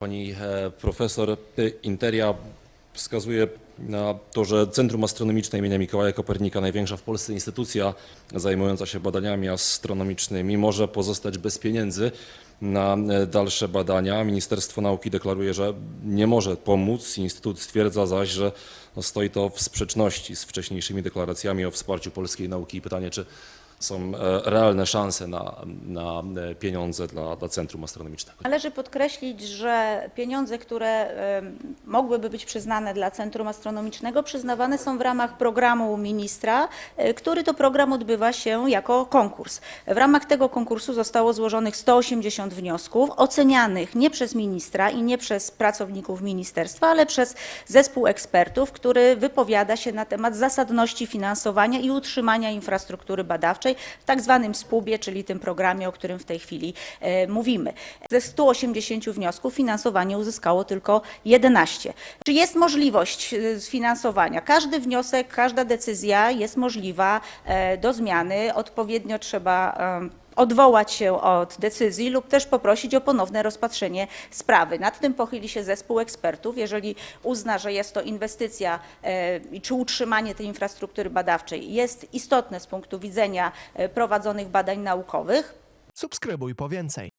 Pani e, profesor e, Interia wskazuje na to, że Centrum Astronomiczne imienia Mikołaja Kopernika, największa w Polsce instytucja zajmująca się badaniami astronomicznymi, może pozostać bez pieniędzy na e, dalsze badania. Ministerstwo Nauki deklaruje, że nie może pomóc. Instytut stwierdza zaś, że stoi to w sprzeczności z wcześniejszymi deklaracjami o wsparciu polskiej nauki. Pytanie, czy są e, realne szanse na, na e, pieniądze dla, dla Centrum Astronomicznego? Należy podkreślić, że pieniądze, które em, mogłyby być przyznane dla Centrum Astronomicznego, przyznawane są w ramach programu ministra, e, który to program odbywa się jako konkurs. W ramach tego konkursu zostało złożonych 180 wniosków, ocenianych nie przez ministra i nie przez pracowników ministerstwa, ale przez zespół ekspertów, który wypowiada się na temat zasadności finansowania i utrzymania infrastruktury badawczej w tak zwanym SPUB-ie, czyli tym programie, o którym w tej chwili e, mówimy. Ze 180 wniosków finansowanie uzyskało tylko 11. Czy jest możliwość e, sfinansowania? Każdy wniosek, każda decyzja jest możliwa e, do zmiany. Odpowiednio trzeba odwołać się od decyzji lub też poprosić o ponowne rozpatrzenie sprawy. Nad tym pochyli się zespół ekspertów. Jeżeli uzna, że jest to inwestycja e, i czy utrzymanie tej infrastruktury badawczej jest istotne z punktu widzenia e, prowadzonych badań naukowych, Subskrybuj po więcej.